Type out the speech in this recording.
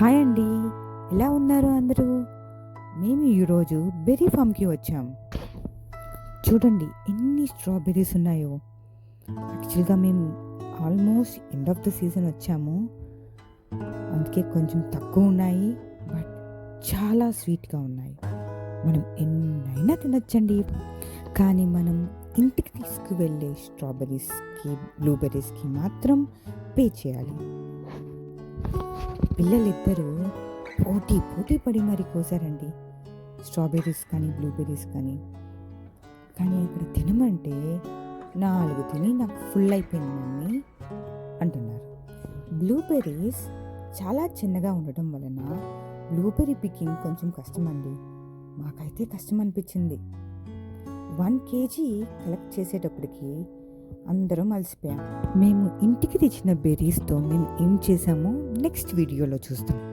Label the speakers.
Speaker 1: Hi అండి. ఎలా ఉన్నారు అందరూ? మేము ఈరోజు బెర్రీ ఫామ్కి వచ్చాం. చూడండి ఎన్ని స్ట్రాబెర్రీస్ ఉన్నాయో. యాక్చువల్గా మేము almost end of the season వచ్చాము. అందుకే కొంచెం తక్కువ ఉన్నాయి బట్ చాలా స్వీట్గా ఉన్నాయి. మనం ఎన్నైనా తినొచ్చండి. కానీ మనం ఇంటికి తీసుకువెళ్ళే స్ట్రాబెర్రీస్కి బ్లూబెర్రీస్కి మాత్రం పే చేయాలి. పిల్లలిద్దరూ పోటీ పోటీ పడి మరి కోసారండి. స్ట్రాబెర్రీస్ కానీ బ్లూబెర్రీస్ కానీ. కానీ అక్కడ తినమంటే నాలుగు తిని నాకు ఫుల్ అయిపోయింది మమ్మీ అంటున్నారు. బ్లూబెర్రీస్ చాలా చిన్నగా ఉండటం వలన బ్లూబెర్రీ పికింగ్ కొంచెం కష్టం అండి మాకైతే కష్టం అనిపించింది వన్ కేజీ కలెక్ట్ చేసేటప్పటికి అందరం అలసిపోయాం. మేము ఇంటికి తెచ్చిన బెర్రీస్తో మేము ఏం చేసామో? నెక్స్ట్ వీడియోలో చూస్తాం.